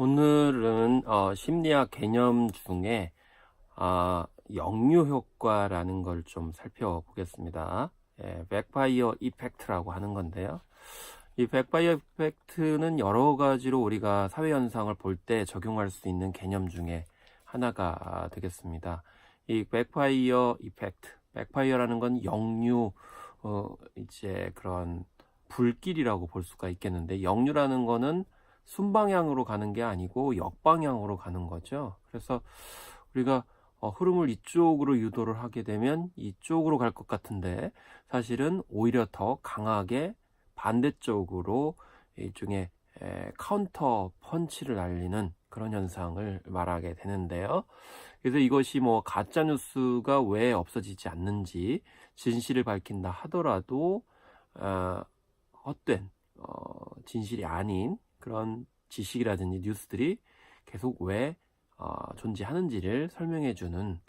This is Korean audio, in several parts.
오늘은 어, 심리학 개념 중에 아, 역류 효과라는 걸 좀 살펴보겠습니다. 예, 백파이어 이펙트라고 하는 건데요. 이 백파이어 이펙트는 여러 가지로 우리가 사회 현상을 볼 때 적용할 수 있는 개념 중에 하나가 되겠습니다. 이 백파이어 이펙트, 백파이어라는 건 역류 어, 이제 그런 불길이라고 볼 수가 있겠는데 역류라는 거는 순방향으로 가는 게 아니고 역방향으로 가는 거죠. 그래서 우리가 어, 흐름을 이쪽으로 유도를 하게 되면 이쪽으로 갈 것 같은데 사실은 오히려 더 강하게 반대쪽으로 일종의 에, 카운터 펀치를 날리는 그런 현상을 말하게 되는데요. 그래서 이것이 뭐 가짜 뉴스가 왜 없어지지 않는지 진실을 밝힌다 하더라도 어, 헛된 어, 진실이 아닌 그런 지식이라든지 뉴스들이 계속 왜 어, 존재하는지를 설명해주는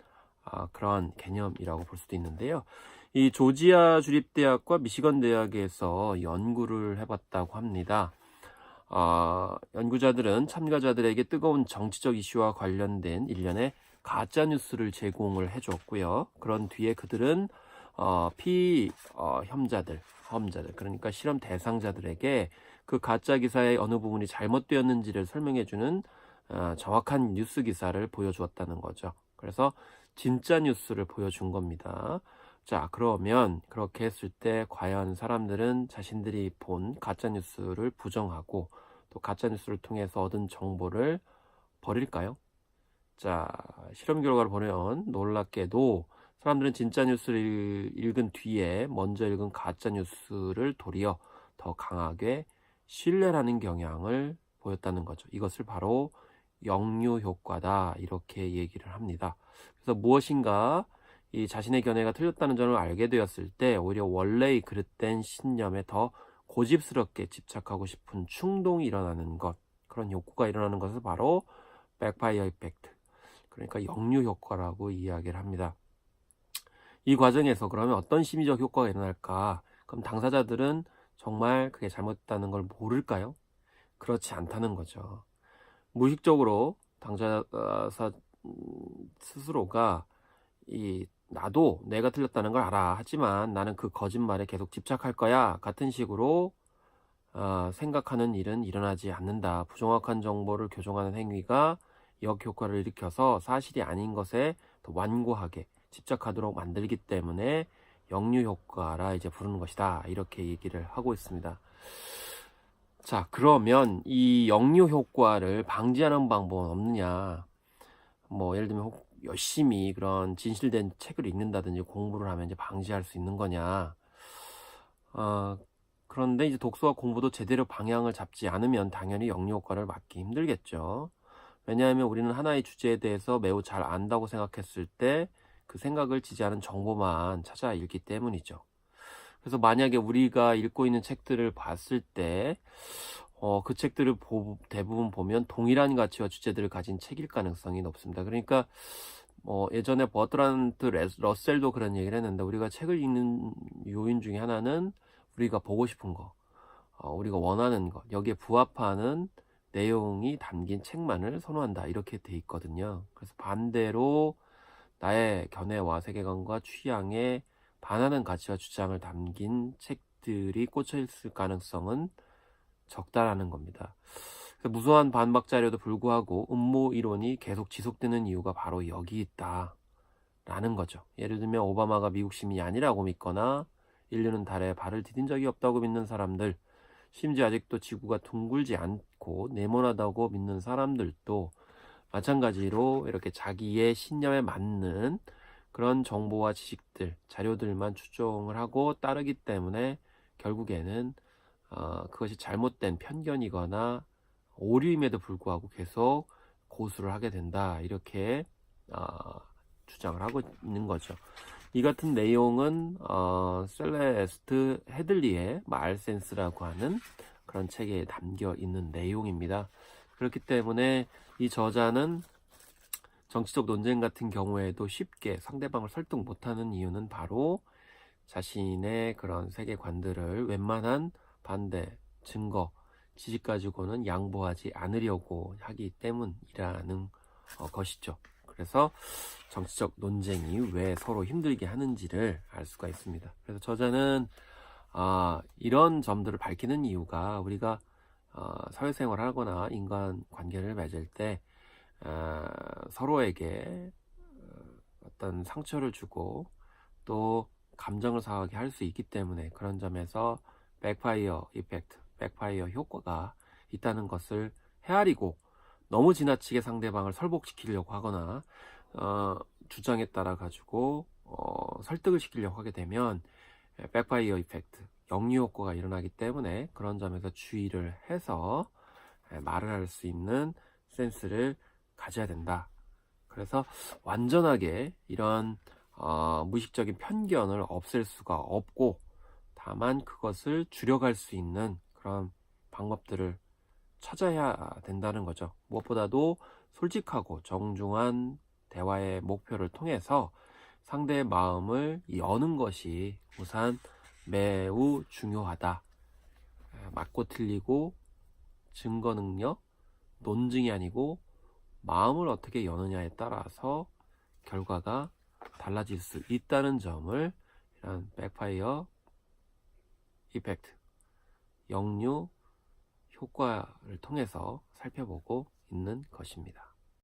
어, 그런 개념이라고 볼 수도 있는데요. 이 조지아 주립대학과 미시건 대학에서 연구를 해봤다고 합니다. 어, 연구자들은 참가자들에게 뜨거운 정치적 이슈와 관련된 일련의 가짜 뉴스를 제공을 해줬고요. 그런 뒤에 그들은 어, 피혐자들, 험자들, 그러니까 실험 대상자들에게 그 가짜 기사의 어느 부분이 잘못되었는지를 설명해주는 어, 정확한 뉴스 기사를 보여주었다는 거죠. 그래서 진짜 뉴스를 보여준 겁니다. 자, 그러면 그렇게 했을 때 과연 사람들은 자신들이 본 가짜 뉴스를 부정하고 또 가짜 뉴스를 통해서 얻은 정보를 버릴까요? 자, 실험 결과를 보면 놀랍게도 사람들은 진짜 뉴스를 읽은 뒤에 먼저 읽은 가짜 뉴스를 도리어 더 강하게 신뢰하는 경향을 보였다는 거죠. 이것을 바로 역류 효과다 이렇게 얘기를 합니다. 그래서 무엇인가 이 자신의 견해가 틀렸다는 점을 알게 되었을 때 오히려 원래의 그릇된 신념에 더 고집스럽게 집착하고 싶은 충동이 일어나는 것 그런 욕구가 일어나는 것을 바로 백파이어 이펙트 그러니까 역류 효과라고 이야기를 합니다. 이 과정에서 그러면 어떤 심리적 효과가 일어날까? 그럼 당사자들은 정말 그게 잘못됐다는 걸 모를까요? 그렇지 않다는 거죠. 무의식적으로 당사자 스스로가 이 나도 내가 틀렸다는 걸 알아. 하지만 나는 그 거짓말에 계속 집착할 거야. 같은 식으로 어, 생각하는 일은 일어나지 않는다. 부정확한 정보를 교정하는 행위가 역효과를 일으켜서 사실이 아닌 것에 더 완고하게 집착하도록 만들기 때문에 역류 효과라 이제 부르는 것이다. 이렇게 얘기를 하고 있습니다. 자, 그러면 이 역류 효과를 방지하는 방법은 없느냐? 뭐 예를 들면 열심히 그런 진실된 책을 읽는다든지 공부를 하면 이제 방지할 수 있는 거냐? 어, 그런데 이제 독서와 공부도 제대로 방향을 잡지 않으면 당연히 역류 효과를 막기 힘들겠죠. 왜냐하면 우리는 하나의 주제에 대해서 매우 잘 안다고 생각했을 때 그 생각을 지지하는 정보만 찾아 읽기 때문이죠. 그래서 만약에 우리가 읽고 있는 책들을 봤을 때, 어, 그 책들을 보, 대부분 보면 동일한 가치와 주제들을 가진 책일 가능성이 높습니다. 그러니까, 뭐, 예전에 버드란트 러셀도 그런 얘기를 했는데, 우리가 책을 읽는 요인 중에 하나는 우리가 보고 싶은 거, 어, 우리가 원하는 것, 여기에 부합하는 내용이 담긴 책만을 선호한다. 이렇게 돼 있거든요. 그래서 반대로 나의 견해와 세계관과 취향에 반하는 가치와 주장을 담긴 책들이 꽂혀 있을 가능성은 적다라는 겁니다. 무수한 반박 자료도 불구하고 음모 이론이 계속 지속되는 이유가 바로 여기 있다. 라는 거죠. 예를 들면 오바마가 미국 시민이 아니라고 믿거나 인류는 달에 발을 디딘 적이 없다고 믿는 사람들, 심지어 아직도 지구가 둥글지 않고 네모나다고 믿는 사람들도 마찬가지로 이렇게 자기의 신념에 맞는 그런 정보와 지식들, 자료들만 추종을 하고 따르기 때문에 결국에는 어, 그것이 잘못된 편견이거나 오류임에도 불구하고 계속 고수를 하게 된다. 이렇게 어, 주장을 하고 있는 거죠. 이 같은 내용은 어, 셀레스트 헤들리의 말센스라고 하는 그런 책에 담겨 있는 내용입니다. 그렇기 때문에 이 저자는 정치적 논쟁 같은 경우에도 쉽게 상대방을 설득 못하는 이유는 바로 자신의 그런 세계관들을 웬만한 반대, 증거, 지식 가지고는 양보하지 않으려고 하기 때문이라는 어, 것이죠. 그래서 정치적 논쟁이 왜 서로 힘들게 하는지를 알 수가 있습니다. 그래서 저자는 아, 이런 점들을 밝히는 이유가 우리가 어, 사회생활을 하거나 인간 관계를 맺을 때 아, 서로에게 어, 어떤 상처를 주고 또 감정을 상하게 할 수 있기 때문에 그런 점에서 백파이어 이펙트, 백파이어 효과가 있다는 것을 헤아리고 너무 지나치게 상대방을 설복시키려고 하거나 어, 주장에 따라 가지고 어, 설득을 시키려고 하게 되면 백파이어 이펙트, 역류 효과가 일어나기 때문에 그런 점에서 주의를 해서 에, 말을 할 수 있는 센스를 가져야 된다. 그래서 완전하게 이런 어, 무의식적인 편견을 없앨 수가 없고 다만 그것을 줄여갈 수 있는 그런 방법들을 찾아야 된다는 거죠. 무엇보다도 솔직하고 정중한 대화의 목표를 통해서 상대의 마음을 여는 것이 우선 매우 중요하다. 에, 맞고 틀리고 증거 능력, 논증이 아니고 마음을 어떻게 여느냐에 따라서 결과가 달라질 수 있다는 점을 이런 백파이어 이펙트, 역류 효과를 통해서 살펴보고 있는 것입니다.